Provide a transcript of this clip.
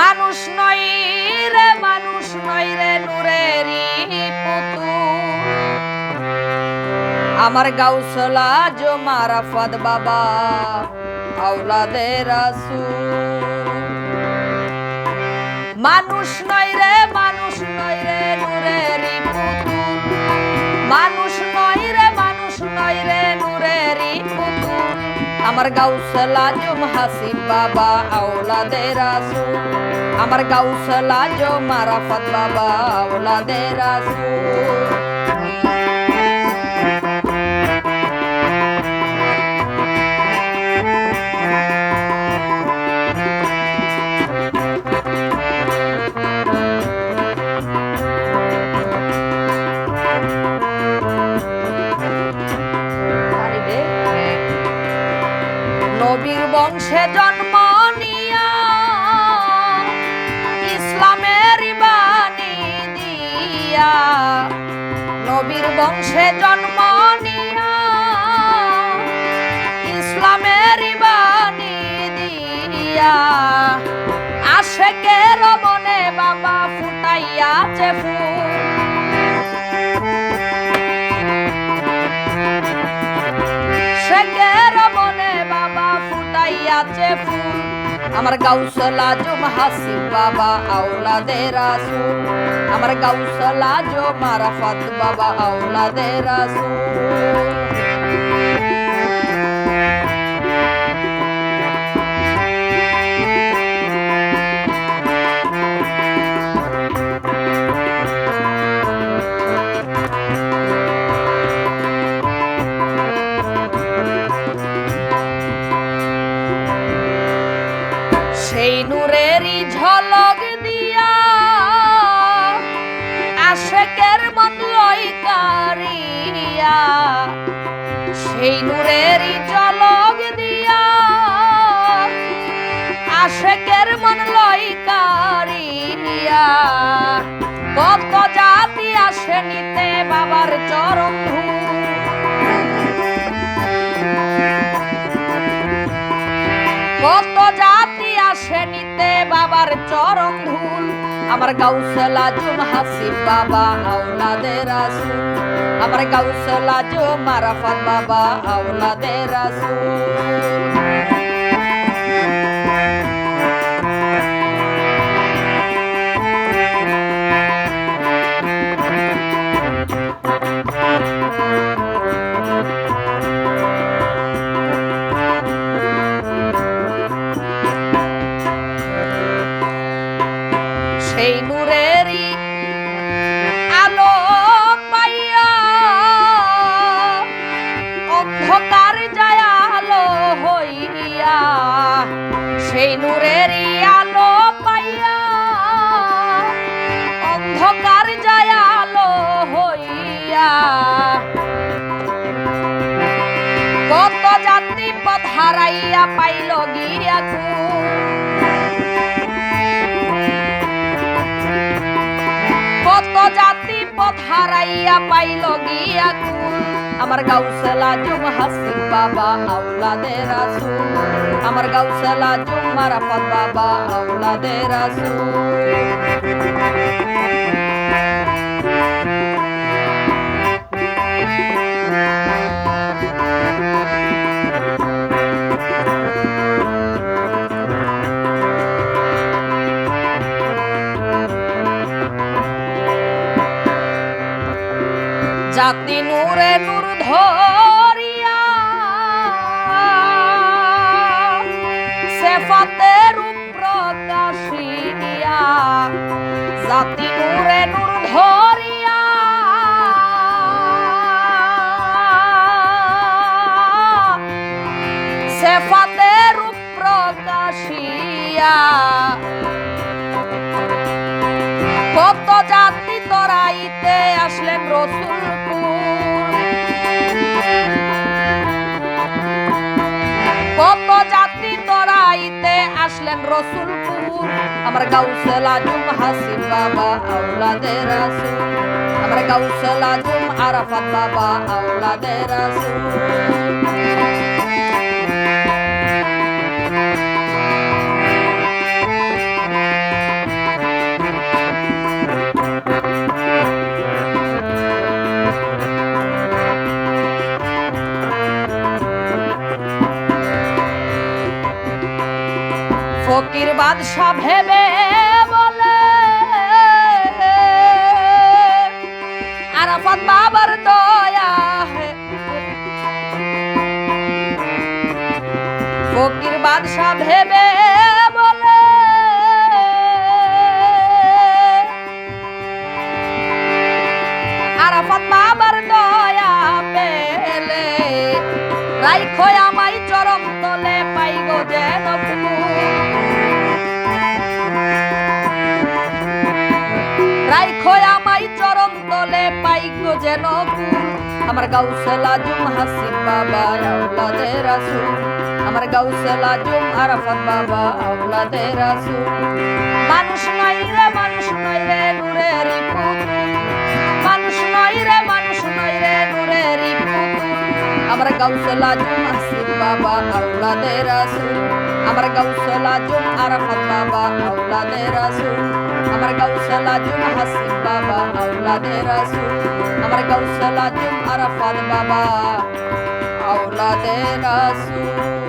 মানুষ নয় রে, মানুষ নয় রে নূরেরই পুতুল। আমার গাউসলা জো মারাফাত বাবা আওলাদে রাসূল। মানুষ নয় রে, মানুষ নয় রে নূরেরই পুতুল। মানুষ আমার গাউসলা জম হাসিব বাবা আওলাদে রাসূল আমার গাউসলা জম মারাফত বাবা আওলাদে রাসূল জন্ম নিয়া ইসলামের নবীর বংশে জন্ম নিয়া ইসলামের বাণী দিয়া। আশেকের মনে বাবা ফুটাইয়াছে ফুল। ফুটাইয়াছে ফুল। আমার গাউসলা জুম হাসি বাবা আওলাদে রাসূল আমার গাউসলা জো মারাফাত বাবা আওলাদে রাসূল আশেকের মন লইকারিয়া কত জাতি আসে নিতে বাবার চরণ কত জাতি আসে নিতে বাবার চরণ ধুল। আমার গাউসলা জুম হাসিব বাবা আওলাদে রাসূল আমার গাউসলা জুম মারাফাত বাবা আওলাদে রাসূল সেই নূরেরই আলো অন্ধকার যায় আলো হইয়া, সেই নূরেরই আলো পাইয়া অন্ধকার যায় আলো হইয়া কত জাতি পথ হারাইয়া পাইল গিয়া। জাতি পথ হারাইয়া পাইল গিয়া কুল আমার গাউসলা জুম হাসিব বাবা আউলাদের রাসূল আমার গাউসলা জুম মারাফত বাবা আউলাদের রাসূল জাতি নূরে নূর ধরিয়া সেফাতের প্রকাশিয়া জাতি নূরে নূর ধরিয়া সেফাতের প্রকাশিয়া কত জাতি তরাইতে আসলেন রসুলপুর আসলেন রসুলপুর আমার গাউসলা জুম হাসিব বাবা আওলাদে রাসূল আমার গাউসলা জুম আরাফাত বাবা আওলাদে রাসূল বাদশা ভেবে বলে, আরাফাত বাবার দয়া ফকির বাদশা ভেবে বলে, আরাফাত বাবার দয়া পেলে, রাইখো আমায় চরম তলে পাইব যেন রাইখো আমায় চরম তলে পাইগো যেন আমার গাউসলা জুম হাসিব বাবা আউলাদে রাসূল। আমার গাউসলা জুম আরাফাত বাবা আউলাদে রাসূল। মানুষ নাই রে, মানুষ নাই রে, নূরের মানুষ নয় রে, মানুষ নয় রে, নূরের আমার গাউসলা জুম হাসিব বাবা আউলাদে রাসূল। আমার গাউসলা জুম আরাফাত বাবা আউলাদে রাসূল। আমার গাউসলা জুম হাসিব বাবা আউলাদে রাসূল আমার গাউসলা জুম আরাফাত বাবা আউলাদে রাসূল